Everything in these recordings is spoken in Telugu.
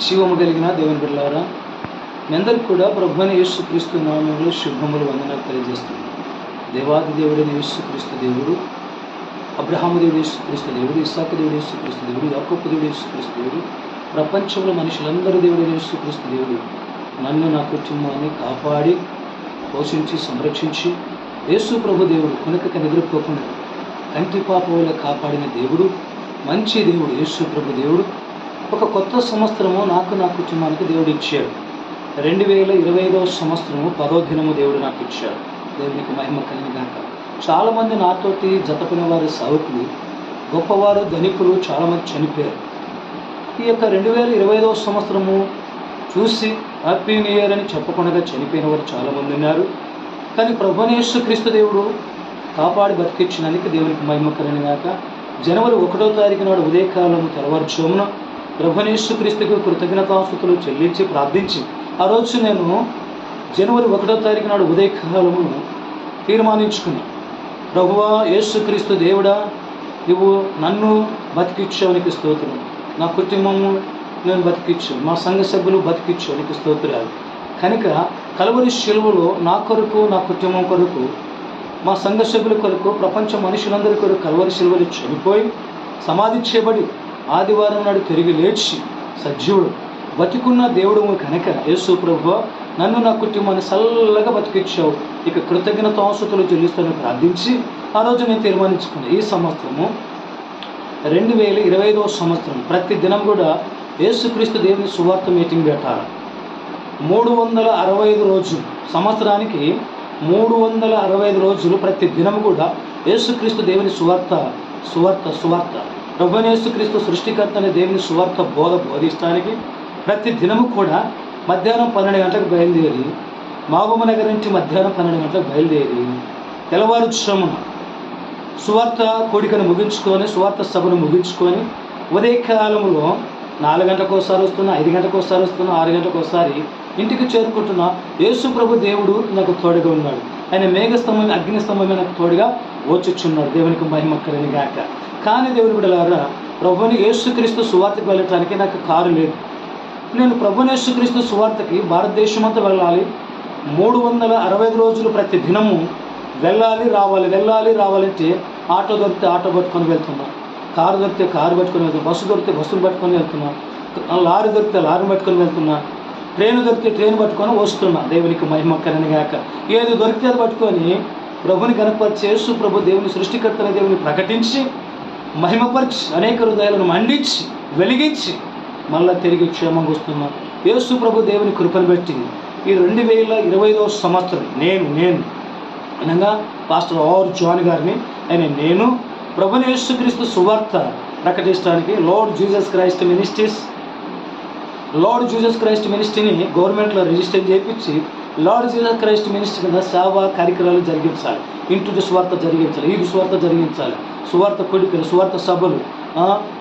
జీవము కలిగిన దేవుని బిడ్డలారా మీ కూడా ప్రభు యేసు యేసుక్రీస్తు నామంలో శుభములు వందనాలు తెలియజేస్తుంది దేవాది దేవుడైన యేసుక్రీస్తు దేవుడు అబ్రహాము దేవుడు యేసుక్రీస్తు దేవుడు ఇసాక దేవుడు యేసుక్రీస్తు దేవుడు యాకోపు దేవుడు యేసుక్రీస్తు దేవుడు ప్రపంచంలో మనుషులందరూ దేవుడైన యేసుక్రీస్తు దేవుడు నన్ను నా కుటుంబాన్ని కాపాడి పోషించి సంరక్షించి యేసు ప్రభు దేవుడు కొనకక నిద్రపోకుండా కంటి పాప వల్ల కాపాడిన దేవుడు మంచి దేవుడు యేసు ప్రభు దేవుడు ఒక కొత్త సంవత్సరము నాకు నా కుటుంబానికి దేవుడు ఇచ్చాడు. రెండు వేల ఇరవై ఐదవ సంవత్సరము పదో దినము దేవుడు నాకు ఇచ్చాడు. దేవునికి మహిమ కలిగినాక చాలామంది నాతోటి జతపిన వారి సౌకులు గొప్పవారు ధనికులు చాలామంది చనిపోయారు. ఈ యొక్క రెండు వేల ఇరవై ఐదవ సంవత్సరము చూసి హ్యాపీ న్యూ ఇయర్ అని చెప్పకుండా చనిపోయిన వారు చాలామంది ఉన్నారు. కానీ ప్రభునేశ్వర క్రీస్తు దేవుడు కాపాడి బతికించినందుకు దేవునికి మహిమ కలిగినాక జనవరి ఒకటో తారీఖు నాడు ఉదయకాలము తెల్లవారుజామున ప్రభునేశ్వర క్రీస్తుకు చెల్లించి ప్రార్థించి ఆ రోజు నేను జనవరి ఒకటో తారీఖు నాడు ఉదయకాలము తీర్మానించుకున్నాను ప్రభువా యేసుక్రీస్తు దేవుడా నువ్వు నన్ను బతికిచ్చావనికి స్తోత్రం. నా కుటుంబము నేను బతికిచ్చు మా సంఘ సభ్యులు బతికిచ్చు నీకు స్తోత్రాలు. కనుక కలవరి శిలువలో నా కొరకు నా కుటుంబం కొరకు మా సంఘ సభ్యుల కొరకు ప్రపంచ మనుషులందరి కొరకు కలవరి శిలువలు చనిపోయి సమాధి చేయబడి ఆదివారం నాడు తిరిగి లేచి సజీవుడు బతికున్న దేవుడు కనుక యేసు ప్రభు నన్ను నా కుటుంబాన్ని చల్లగా బతికిచ్చావు. ఇక కృతజ్ఞతాంశతులు చెల్లిస్తాను ప్రార్థించి ఆ రోజు నేను తీర్మానించుకున్నాను ఈ సంవత్సరము రెండు వేల ఇరవై ఐదవ సంవత్సరం ప్రతి దినం కూడా యేసుక్రీస్తు దేవుని సువార్త మీటింగ్ పెట్టాలి మూడు వందల అరవై ఐదు రోజులు సంవత్సరానికి మూడు వందల అరవై ఐదు రోజులు ప్రతి దినం కూడా యేసుక్రీస్తు దేవుని సువార్త సువార్త సువార్త. ప్రభుని క్రీస్తు సృష్టికర్త అనే దేవుని సువార్త బోధ బోధిస్తానికి ప్రతి దినము కూడా మధ్యాహ్నం పన్నెండు గంటలకు బయలుదేరి మాగుమ నగర్ నుంచి మధ్యాహ్నం పన్నెండు గంటలకు బయలుదేరి తెల్లవారుజామున సువార్త కోడికను ముగించుకొని సువార్త సభను ముగించుకొని ఉదయకాలంలో నాలుగు గంటలకు ఒకసారి వస్తున్నా ఐదు గంటలకు ఒకసారి వస్తున్నా ఆరు గంటలకు ఒకసారి ఇంటికి చేరుకుంటున్న యేసు ప్రభు దేవుడు నాకు తోడుగా ఉన్నాడు. ఆయన మేఘస్తంభం అగ్నిస్తంభమే నాకు తోడుగా వచ్చుచున్నాడు. దేవునికి మహిమ కలిగిన గాక. కానీ దేవుని బిడ్డలారా ప్రభుని యేసుక్రీస్తు సువార్తకు వెళ్ళటానికి నాకు కారు లేదు. నేను ప్రభుని యేసుక్రీస్తు సువార్తకి భారతదేశం అంతా వెళ్ళాలి. మూడు వందల అరవై ఐదు రోజులు ప్రతి దినము వెళ్ళాలి రావాలి వెళ్ళాలి రావాలంటే ఆటో దొరికితే ఆటో పట్టుకొని వెళ్తున్నాం. కారు దొరికితే కారు పట్టుకొని వెళ్తున్నాం. బస్సు దొరికితే బస్సులు పట్టుకొని వెళ్తున్నాం. లారీ దొరికితే లారీ పట్టుకొని వెళ్తున్నా. ట్రైన్ దొరికితే ట్రైన్ పట్టుకొని వస్తున్నా. దేవునికి మహిమ గాక. ఏది దొరికితే అది పట్టుకొని ప్రభుని కనపరిచి ప్రభు దేవుని సృష్టికర్తన దేవుని ప్రకటించి మహిమపరిచి అనేక హృదయాలను మండించి వెలిగించి మళ్ళా తిరిగి క్షేమంగా వస్తున్నా. యేసు ప్రభు దేవుని కృపను పెట్టి ఈ రెండు వేల ఇరవై ఐదవ సంవత్సరం నేను నేను అనగా పాస్టర్ ఆర్ జాన్ గారిని ఆయన నేను ప్రభుని యేసుక్రీస్తు సువార్త ప్రకటించడానికి Lord Jesus Christ ministries Lord Jesus Christ మినిస్ట్రీని గవర్నమెంట్లో రిజిస్టర్ చేయించి లార్డ్ జీసస్ క్రైస్ట్ మినిస్ట్రీ కింద సేవా కార్యక్రమాలు జరిగించాలి. ఇంటి సువార్త జరిగించాలి ఈ స్వార్థ జరిగించాలి. సువార్త కొడుకులు సువార్త సభలు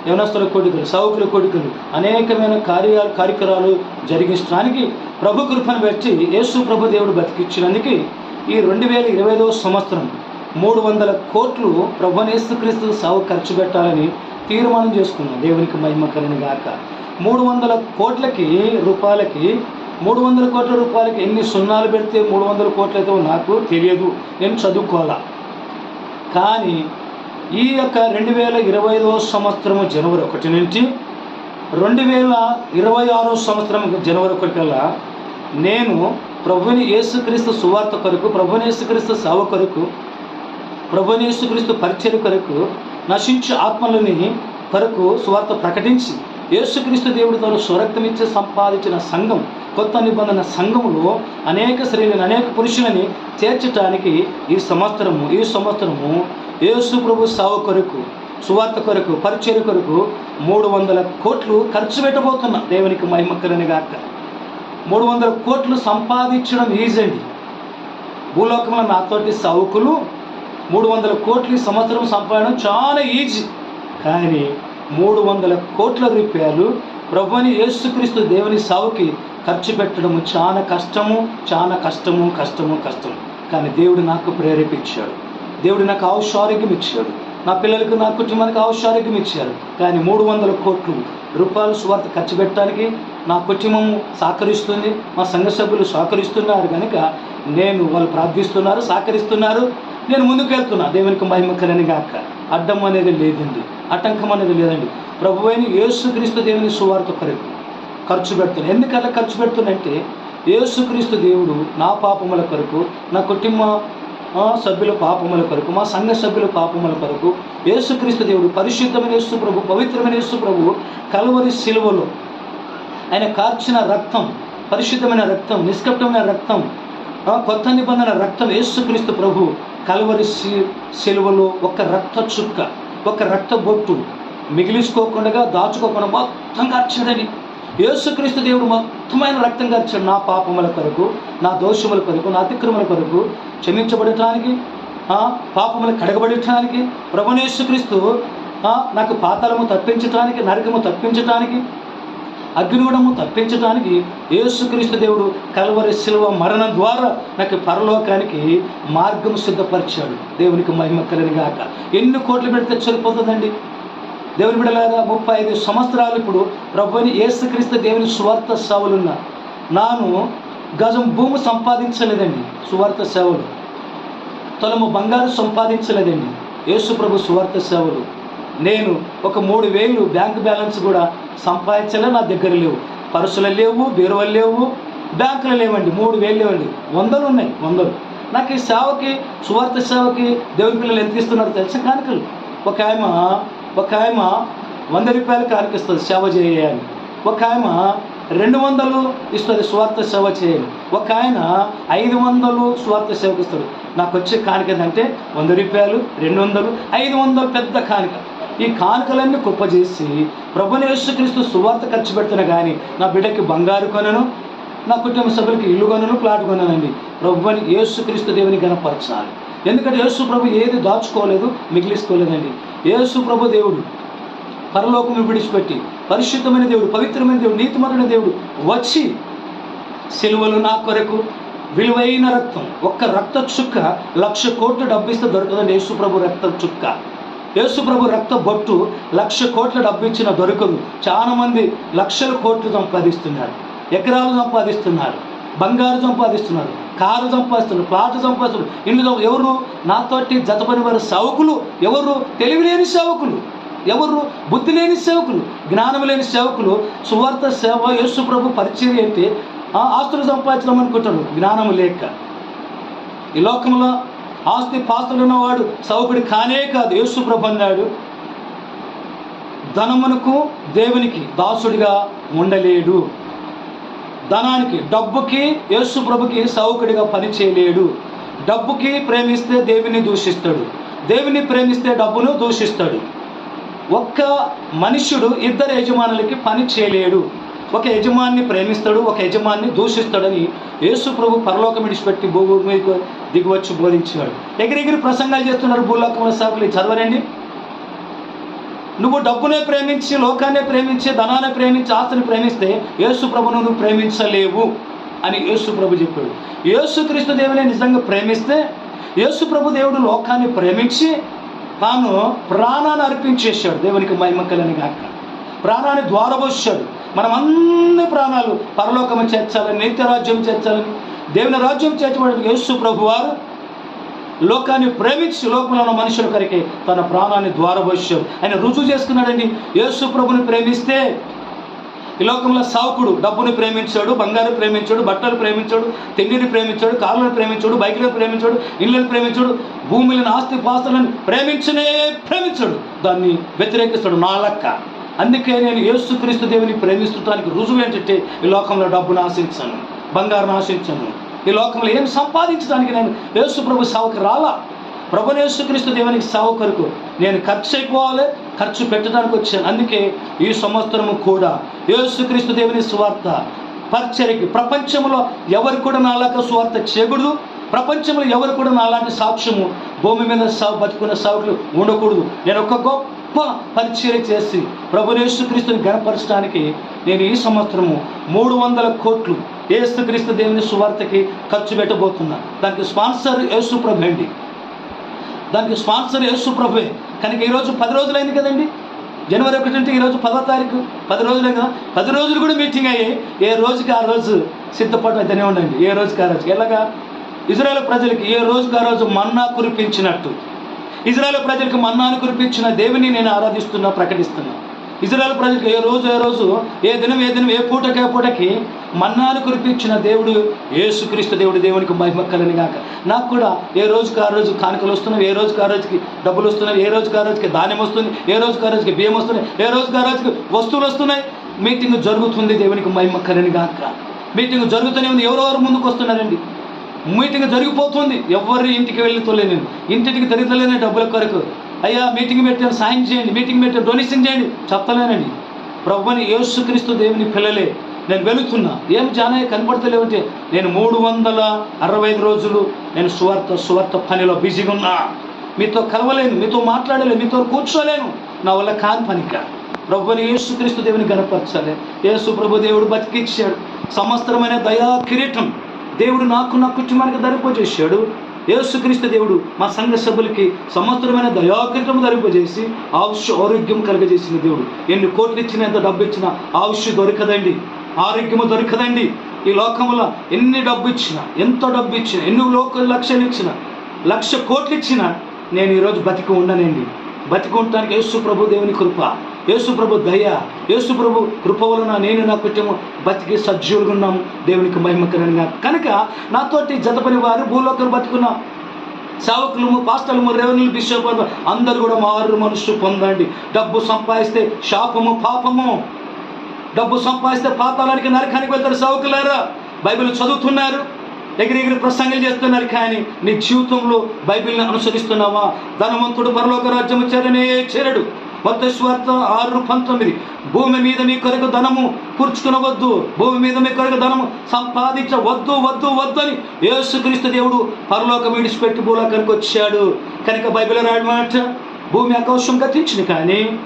యవనస్తుల కొడుకులు సౌకుల కొడుకులు అనేకమైన కార్య కార్యక్రమాలు జరిగించడానికి ప్రభు కృపను పెట్టి యేసు ప్రభు దేవుడు బతికించినందుకు ఈ రెండు వేల ఇరవై ఐదవ సంవత్సరం మూడు వందల కోట్లు ప్రభునేసుక్రీస్తు సాగు ఖర్చు పెట్టాలని తీర్మానం చేసుకున్నాం. దేవునికి మహిమ కలిగిన గాక. మూడు వందల కోట్లకి రూపాయలకి మూడు వందల కోట్ల రూపాయలకి ఎన్ని సున్నాలు పెడితే మూడు వందల కోట్లు అయితే నాకు తెలియదు. నేను చదువుకోవాలా? కానీ ఈ యొక్క రెండు వేల ఇరవై ఐదవ సంవత్సరము జనవరి ఒకటి నుంచి రెండు వేల ఇరవై ఆరో సంవత్సరం జనవరి ఒకటి కల్లా నేను ప్రభుని యేసుక్రీస్తు సువార్త కొరకు ప్రభుని యేసుక్రీస్తు సేవ కొరకు ప్రభుని యేసుక్రీస్తు పరిచయ కొరకు నశించు ఆత్మలని కొరకు సువార్త ప్రకటించి యేసుక్రీస్తు దేవుడు తను స్వరక్తమిచ్చి సంపాదించిన సంఘం కొత్త నిబంధన సంఘములో అనేక స్త్రీలను అనేక పురుషులని చేర్చటానికి ఈ సంవత్సరము ఈ సంవత్సరము యేసు ప్రభు సావు కొరకు సువార్త కొరకు పరిచయ కొరకు మూడు వందల కోట్లు ఖర్చు పెట్టబోతున్నా. దేవునికి మహిమకరని గాక. మూడు వందల కోట్లు సంపాదించడం ఈజీ అండి. భూలోకంలో నాతోటి సౌకులు మూడు వందల కోట్లు సంవత్సరం సంపాదన చాలా ఈజీ. కానీ మూడు వందల కోట్ల రూపాయలు ప్రభుని యేసుక్రీస్తు దేవుని సావుకి ఖర్చు పెట్టడము చాలా కష్టము చాలా కష్టము కష్టము కష్టము. కానీ దేవుడు నాకు ప్రేరేపించాడు. దేవుడు నాకు ఆయుష్ ఇచ్చాడు. నా పిల్లలకు నా కుటుంబానికి ఆయుష్ ఇచ్చారు కానీ మూడు వందల కోట్లు రూపాయలు సువార్త ఖర్చు పెట్టడానికి నా కుటుంబం సహకరిస్తుంది మా సంఘ సభ్యులు సహకరిస్తున్నారు కనుక నేను వాళ్ళు ప్రార్థిస్తున్నారు సహకరిస్తున్నారు. నేను ముందుకు వెళ్తున్నా. దేవునికి మహిమకరని గాక. అడ్డం అనేది లేదండి. ఆటంకం అనేది లేదండి. ప్రభు అయిన యేసుక్రీస్తు దేవుని సువార్త కొరకు ఖర్చు పెడుతున్నా. ఎందుకలా ఖర్చు ఖర్చు పెడుతున్నంటే యేసుక్రీస్తు దేవుడు నా పాపముల కొరకు నా కుటుంబ సభ్యుల పాపముల కొరకు మా సంఘ సభ్యుల పాపముల కొరకు యేసుక్రీస్తు దేవుడు పరిశుద్ధమైన యేసు ప్రభు పవిత్రమైన యేసు ప్రభు కలువరి శిలువలో ఆయన కార్చిన రక్తం పరిశుద్ధమైన రక్తం నిష్కప్టమైన రక్తం కొత్త నిబంధన రక్తం యేసుక్రీస్తు ప్రభు కలువరి శి- శిలువలో ఒక రక్త చుక్క ఒక రక్త బొట్టు మిగిలించుకోకుండా దాచుకోకుండా మొత్తం కార్చాడని యేసుక్రీస్తు దేవుడు మొత్తమైన రక్తం కార్చాడు నా పాపముల కొరకు నా దోషముల కొరకు నా అతిక్రమల కొరకు క్షమించబడటానికి పాపములు కడగబడటానికి ప్రభునేసుక్రీస్తు నాకు పాతాళము తప్పించటానికి నరకము తప్పించటానికి అగ్నిగుణము తప్పించడానికి యేసుక్రీస్తు దేవుడు కలవరి శిల్వ మరణం ద్వారా నాకు పరలోకానికి మార్గం సిద్ధపరిచాడు. దేవునికి మహిమ కలిగిగాక ఎన్ని కోట్లు పెడితే సరిపోతుందండి? దేవుని బిడలారా ముప్పై ఐదు సంవత్సరాలు ఇప్పుడు ప్రభుని యేసుక్రీస్తు దేవుని సువార్త సేవలున్న నాను గజం భూమి సంపాదించలేదండి సువార్త సేవలు. తొలము బంగారు సంపాదించలేదండి యేసు ప్రభు సువార్త సేవలు. నేను ఒక మూడు వేలు బ్యాంక్ బ్యాలెన్స్ కూడా సంపాదించలే నా దగ్గర లేవు. పర్సులు లేవు బీరువలు లేవు బ్యాంకులు లేవండి మూడు వేలు లేవండి. వందలు ఉన్నాయి వందలు. నాకు ఈ సేవకి సువార్త సేవకి దేవుని పిల్లలు ఎంత ఇస్తున్నారు తెలుసా కానుకలు? ఒక ఆమె ఒక ఆయమ వంద రూపాయలు కానికిస్తుంది సేవ చేయాలి ఒక ఆయమ రెండు వందలు ఇస్తుంది స్వార్థ సేవ చేయాలి ఒక ఆయన ఐదు వందలు స్వార్థ సేవకు ఇస్తాడు నాకు వచ్చే కానుక ఏంటంటే వంద రూపాయలు రెండు వందలు ఐదు వందలు పెద్ద కానుక. ఈ కానుకలన్నీ కుప్ప చేసి ప్రభుని యేసుక్రీస్తు సువార్త ఖర్చు పెడుతున్నా కానీ నా బిడ్డకి బంగారు కొనను నా కుటుంబ సభ్యులకి ఇల్లు కొనను ప్లాట్ కొననండి. ప్రభుని యేసుక్రీస్తు దేవుని గణపరచాలి ఎందుకంటే యేసు ప్రభు ఏది దాచుకోలేదు మిగిలిసుకోలేదండి యేసు ప్రభు దేవుడు పరలోకము విడిచిపెట్టి పరిశుద్ధమైన దేవుడు పవిత్రమైన దేవుడు నీతిమంతుడైన దేవుడు వచ్చి సిలువలు నా కొరకు విలువైన రక్తం ఒక్క రక్త చుక్క లక్ష కోట్లు డబ్బిస్తే దొరకదండి యేసుప్రభు రక్త చుక్క. యేసుప్రభు రక్త బొట్టు లక్ష కోట్ల డబ్బు ఇచ్చిన దొరకదు చాలామంది లక్షల కోట్లు సంపాదిస్తున్నారు ఎకరాలు సంపాదిస్తున్నారు బంగారు సంపాదిస్తున్నారు. కారు సంపాదిస్తున్నారు ప్లాట్ సంపాదిస్తున్నారు. ఇల్లు ఎవరు? నాతోటి జతపని వారు సేవకులు. ఎవరు? తెలివి లేని సేవకులు. ఎవరు? బుద్ధి లేని సేవకులు. జ్ఞానం లేని సేవకులు. సువార్త సేవ యేసు ప్రభు పరిచయం అంటే ఆ, ఆస్తులు సంపాదించడం అనుకుంటాడు జ్ఞానం లేక. ఈ లోకంలో ఆస్తి పాస్తులు ఉన్నవాడు సౌకుడు కానే కాదు. యేసు ప్రభు అన్నాడు. ధనమునకు దేవునికి దాసుడిగా ఉండలేడు. ధనానికి డబ్బుకి యేసు ప్రభుకి సౌకుడిగా పని చేయలేడు డబ్బుకి ప్రేమిస్తే దేవుని దూషిస్తాడు. దేవుని ప్రేమిస్తే డబ్బును దూషిస్తాడు. ఒక్క మనుష్యుడు ఇద్దరు యజమానులకి పని చేయలేడు. ఒక యజమాన్ని ప్రేమిస్తాడు ఒక యజమాన్ని దూషిస్తాడని యేసు ప్రభు పరలోకం విడిచిపెట్టి భూమి మీదకు దిగివచ్చి బోధించాడు. ఎగిరెగిరి ప్రసంగాలు చేస్తున్నారు భూలోకముల సాకులు చదవరండి. నువ్వు డబ్బునే ప్రేమించి లోకాన్నే ప్రేమించి ధనాన్ని ప్రేమించి ఆస్తిని ప్రేమిస్తే యేసు ప్రభును నువ్వు ప్రేమించలేవు అని యేసు ప్రభు చెప్పాడు. యేసుక్రీస్తు దేవుని నిజంగా ప్రేమిస్తే యేసు ప్రభు దేవుడు లోకాన్ని ప్రేమించి తాను ప్రాణాన్ని అర్పించేశాడు. దేవునికి మహిమ కలని కాక ప్రాణాన్ని ద్వారబోసాడు. మనం అన్ని ప్రాణాలు పరలోకము చేర్చాలని నిత్యరాజ్యం చేర్చాలని దేవుని రాజ్యం చేర్చబడి యేసు ప్రభు వారు లోకాన్ని ప్రేమించి లోకంలో ఉన్న మనుషుల కొరికి తన ప్రాణాన్ని ద్వారభవిష్యం ఆయన రుజువు చేసుకున్నాడండి. యేసు ప్రభుని ప్రేమిస్తే ఈ లోకంలో సావుకుడు డబ్బుని ప్రేమించాడు బంగారు ప్రేమించాడు బట్టలు ప్రేమించాడు తిండిని ప్రేమించాడు కార్లను ప్రేమించాడు బైక్లను ప్రేమించాడు ఇళ్ళని ప్రేమించాడు భూమిని ఆస్తి పాస్తులను ప్రేమించనే ప్రేమించాడు. దాన్ని వ్యతిరేకిస్తాడు నాలక్క అందుకే నేను యేసుక్రీస్తు దేవుని ప్రేమిస్తుంటానికి రుజువు ఏంటంటే ఈ లోకంలో డబ్బును ఆశించాను బంగారును ఆశించాను ఈ లోకంలో ఏం సంపాదించడానికి నేను యేసు ప్రభు సేవకు రాలా? ప్రభు యేసుక్రీస్తు దేవునికి సేవ కొరకు నేను ఖర్చు అయిపోవాలి ఖర్చు పెట్టడానికి వచ్చాను. అందుకే ఈ సంవత్సరము కూడా యేసుక్రీస్తు దేవుని స్వార్థ పరిచర్యకి ప్రపంచంలో ఎవరు కూడా నాలాగ స్వార్థ చేయకూడదు. ప్రపంచంలో ఎవరు కూడా నాలాంటి సాక్ష్యము భూమి మీద సాగు బతుకున్న సాగులు ఉండకూడదు. నేను ఒక గొప్ప పరిచర్య చేసి ప్రభు యేసుక్రీస్తుని గణపరచడానికి నేను ఈ సంవత్సరము మూడు వందల కోట్లు ఏసుక్రీస్తు దేవుని సువార్తకి ఖర్చు పెట్టబోతున్నాను దానికి స్పాన్సర్ యేసుప్రభు అండి. దానికి స్పాన్సర్ యేసుప్రభే కనుక ఈరోజు పది రోజులైంది కదండి? జనవరి ఒకటి అంటే ఈరోజు పదో తారీఖు. పది రోజులే కదా పది రోజులు కూడా మీటింగ్ అయ్యి ఏ రోజుకి ఆ రోజు సిద్ధపాటు అయితేనే ఉండండి. ఏ రోజుకి ఆ రోజు ఎలాగా? ఇజ్రాయెల్ ప్రజలకి ఏ రోజుకి ఆ రోజు మన్నా కురిపించినట్టు? ఇజ్రాయెల్ ప్రజలకు మన్నాను కురిపించిన దేవుని నేను ఆరాధిస్తున్నా ప్రకటిస్తున్నా. ఇజ్రాయల్ ప్రజలకు ఏ రోజు ఏ రోజు ఏ దినం ఏ దినం ఏ పూటకి ఏ పూటకి మన్నాను కురిపించిన దేవుడు యేసుక్రీస్తు దేవుడు దేవునికి మహిమ కలని గాక. నాకు కూడా ఏ రోజుకి ఆ రోజు కానుకలు వస్తున్నాయి ఏ రోజుకి ఆ రోజుకి డబ్బులు వస్తున్నాయి ఏ రోజుకి ఆ రోజుకి ధాన్యం వస్తుంది ఏ రోజుకి ఆ రోజుకి బియ్యం వస్తున్నాయి ఏ రోజుకి ఆ రోజుకి వస్తువులు వస్తున్నాయి. మీటింగ్ జరుగుతుంది దేవునికి మహిమ కలని గాక. మీటింగ్ జరుగుతూనే ఉంది ఎవరెవరు ముందుకు వస్తున్నారండి? మీటింగ్ జరిగిపోతుంది ఎవరి ఇంటికి వెళ్ళితోలే నేను ఇంటింటికి తిరగలేని డబ్బుల కొరకు. అయ్యా మీటింగ్ పెట్టాను సాయం చేయండి మీటింగ్ పెట్టాను డొనేషన్ చేయండి. చెప్పలేనండి. ప్రభుని యేసుక్రీస్తు దేవుని పిల్లలే. నేను వెళుతున్నా. ఏం జానయ్య కనపడతలేవంటే నేను మూడు వందల అరవై ఐదు రోజులు నేను సువార్త సువార్త పనిలో బిజీగా ఉన్నా. మీతో కలవలేను మీతో మాట్లాడలేను మీతో కూర్చోలేను. నా వల్ల కాని పనిక ప్రభుని యేసుక్రీస్తు దేవుని గనపరచాలి యేసు ప్రభు దేవుడు బతికిచ్చాడు. సమస్తమైన దయా కిరీటం దేవుడు నాకు నా కుటుంబానికి ధరింపజేశాడు యేసుక్రీస్తు దేవుడు మా సంఘ సభ్యులకి సమస్తమైన దయాకృతము ధరింపజేసి ఆయుష్ ఆరోగ్యం కలగజేసిన దేవుడు. ఎన్ని కోట్లు ఇచ్చినా ఎంత డబ్బు ఇచ్చినా ఆయుష్ దొరకదండి. ఆరోగ్యము దొరకదండి. ఈ లోకంలో ఎన్ని డబ్బు ఇచ్చినా ఎంత డబ్బు ఇచ్చినా ఎన్ని లోక లక్షలు ఇచ్చినా లక్ష కోట్లు ఇచ్చినా నేను ఈరోజు బతికి ఉండనండి. బతికి ఉండటానికి యేసు ప్రభు దేవుని కృప. యేసుప్రభు దయ యేసుప్రభు కృప వలన నేను నా కుటుంబం బతికి సజ్జులుగున్నాము. దేవునికి మహిమకరంగా కనుక నాతోటి జతపని వారు భూలోకం బతుకున్న సేవకులు పాస్టలము రెవెన్యూ బిషప్ అందరూ కూడా మారు మనసు పొందండి. డబ్బు సంపాదిస్తే శాపము పాపము. డబ్బు సంపాదిస్తే పాతాలానికి నరకానికి వెళ్తారు సేవకులారా. బైబిల్ చదువుతున్నారు. ఎగిరి ఎగిరి ప్రసంగాలు చేస్తున్నారు కానీ నీ జీవితంలో బైబిల్ని అనుసరిస్తున్నావా? ధనవంతుడు పరలోక రాజ్యం చేరనే చేరడు. మొత్త స్వార్థ ఆరు పంతొమ్మిది. భూమి మీద మీ కొరకు ధనము కూర్చుకునవద్దు. భూమి మీద మీ కొరకు ధనము సంపాదించవద్దు వద్దు వద్దు అని యేసుక్రీస్తు దేవుడు పరలోకం విడిచిపెట్టి భూలోకానికి వచ్చాడు. కనుక బైబిల్ రాయమాట భూమి ఆకాశం గతించింది కానీ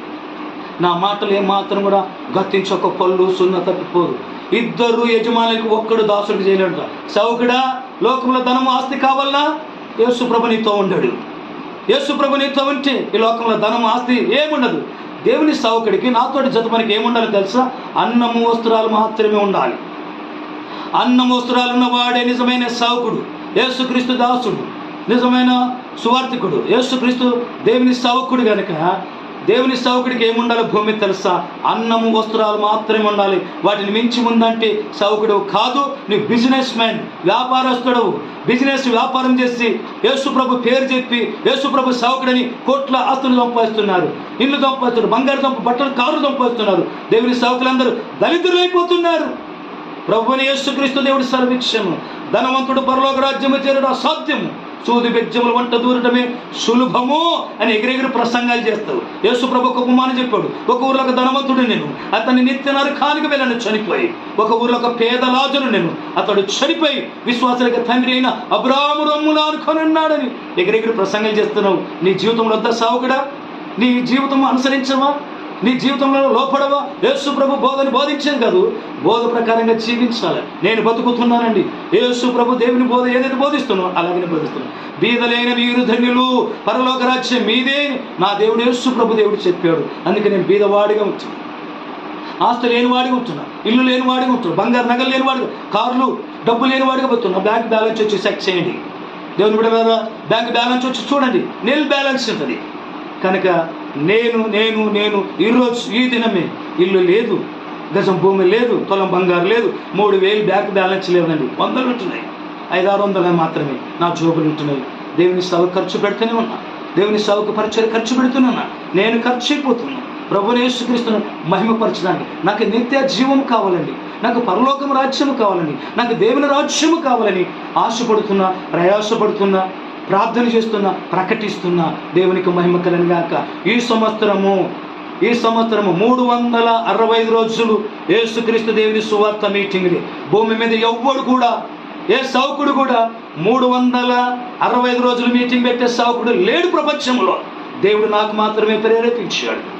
నా మాటలు ఏమాత్రం కూడా గతించక పళ్ళు సున్న తప్పిపోదు. ఇద్దరు యజమానులకు ఒక్కడు దాసుడికి చేయలేడు సౌకుడా లోకంలో ధనము ఆస్తి కావాలన్నా యేసు నీతో ఉండడు. యేసు ప్రభు నీతో ఉంటే ఈ లోకంలో ధనం ఆస్తి ఏముండదు. దేవుని సౌకుడికి నాతోటి జత మనకి ఏముండాలి తెలుసా? అన్నము వస్త్రాలు మాత్రమే ఉండాలి. అన్నం వస్త్రాలు ఉన్నవాడే నిజమైన సావుకుడు యేసుక్రీస్తు దాసుడు నిజమైన సువార్థికుడు. యేసుక్రీస్తు దేవుని సావుకుడు కనుక దేవుని సౌకుడికి ఏముండాలి భూమి తెలుసా? అన్నము వస్త్రాలు మాత్రమే ఉండాలి. వాటిని మించి ఉందంటే సౌకుడు కాదు. నీ బిజినెస్ మ్యాన్ వ్యాపారస్తుడు. బిజినెస్ వ్యాపారం చేసి యేసుప్రభు పేరు చెప్పి యేసుప్రభు సౌకుడని కోట్ల ఆస్తులు సంపాదిస్తున్నారు. ఇల్లు సంపాదిస్తున్నారు. బంగారు సంప బట్టలు కారు సంపాదిస్తున్నారు. దేవుని సావుకులందరూ దళితులైపోతున్నారు ప్రభుని యేసుక్రీస్తు దేవుడి సర్వీక్షము. ధనవంతుడు పరలోక రాజ్యము చేరడం అసాధ్యము. సూది బెజ్జముల వంట దూరటమే సులభము అని ఎగిరెగిరి ప్రసంగాలు చేస్తావు. యేసు ప్రభు ఒక ఉపమానం చెప్పాడు ఒక ఊర్లో ఒక ధనవంతుడు నేను అతని నిత్య నరకానికి వెళ్ళను చనిపోయి. ఒక ఊర్లో ఒక పేద నేను అతడు చనిపోయి విశ్వాసులకు తండ్రి అయిన అబ్రాము రమ్ములు అనుకొని ఉన్నాడని ఎగిరెగిరి ప్రసంగాలు చేస్తున్నావు. నీ జీవితంలో వద్ద సావుకుడా నీ జీవితం అనుసరించవా? నీ జీవితంలో లోపడవా? యేసు ప్రభు బోధని బోధించాను కాదు? బోధ ప్రకారంగా జీవించాలి. నేను బతుకుతున్నానండి. యేసు ప్రభు దేవుని బోధ ఏదైతే బోధిస్తున్నావు అలాగే బోధిస్తున్నాను. బీదలైన వీరు ధన్యులు పరలోక రాజ్యం మీదే నా దేవుడు యేసు ప్రభు దేవుడు చెప్పాడు. అందుకే నేను బీదవాడిగా వచ్చాను ఆస్తి లేని వాడిగా ఉంటున్నా. ఇల్లు లేని వాడిగా ఉంటున్నా. బంగారు నగలు లేనివాడు కార్లు డబ్బు లేని వాడిగా పోతున్నా. బ్యాంక్ బ్యాలెన్స్ వచ్చి సెక్ చేయండి. దేవుని బిడ్డ బ్యాంక్ బ్యాలెన్స్ వచ్చి చూడండి. నెల బ్యాలెన్స్ ఉంటుంది. కనుక నేను నేను నేను ఈరోజు ఈ దినమే. ఇల్లు లేదు గజం భూమి లేదు తొలం బంగారు లేదు మూడు వేలు బ్యాంక్ బ్యాలెన్స్ లేదండి. వందలు ఉంటున్నాయి. ఐదారు వందలు మాత్రమే నా జోబులు ఉంటున్నాయి. దేవుని సభకు ఖర్చు పెడుతూనే ఉన్నా. దేవుని సభకు పరిచయం ఖర్చు పెడుతున్నా నేను ఖర్చు అయిపోతున్నా. ప్రభుని యేసుక్రీస్తును మహిమపరచడానికి నాకు నిత్య జీవం కావాలండి. నాకు పరలోకం రాజ్యము కావాలని నాకు దేవుని రాజ్యము కావాలని ఆశపడుతున్నా ప్రయాసపడుతున్నా. ప్రార్థన చేస్తున్నా ప్రకటిస్తున్నా దేవునికి మహిమ కలని గాక. ఈ సంవత్సరము ఈ సంవత్సరము మూడు వందల అరవై ఐదు రోజులు యేసుక్రీస్తు దేవుని సువార్త మీటింగ్ని భూమి మీద ఎవ్వడు కూడా ఏ సౌకుడు కూడా మూడు వందల అరవై ఐదు రోజులు మీటింగ్ పెట్టే సౌకుడు లేడు ప్రపంచంలో. దేవుడు నాకు మాత్రమే ప్రేరేపించాడు.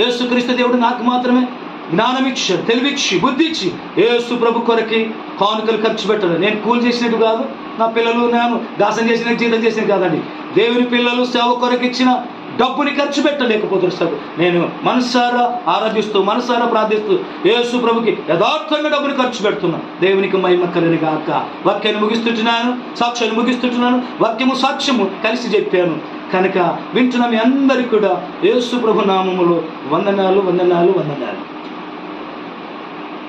యేసుక్రీస్తు దేవుడు నాకు మాత్రమే జ్ఞానం తెలివిచ్చి బుద్ధిచ్చి యేసు ప్రభు కొరకి కానుకలు ఖర్చు పెట్టాడు నేను కూలి చేసినట్టు కాదు. నా పిల్లలు నేను దాసం చేసిన జీతం చేసిన కాదండి. దేవుని పిల్లలు సేవ కొరకు ఇచ్చిన డబ్బుని ఖర్చు పెట్టలేకపోతున్నారు. నేను మనసారా ఆరాధిస్తూ మనసారా ప్రార్థిస్తూ యేసు ప్రభుకి యథార్థంగా డబ్బుని ఖర్చు పెడుతున్నాను దేవునికి మహిమ కలిని కాక వాక్యాన్ని ముగిస్తుంటున్నాను సాక్ష్యాన్ని ముగిస్తుంటున్నాను వాక్యము సాక్ష్యము కలిసి చెప్పాను. కనుక వింటున్న మీ అందరికీ కూడా యేసు ప్రభు నామములో వందనాలు వందనాలు వందనాలు.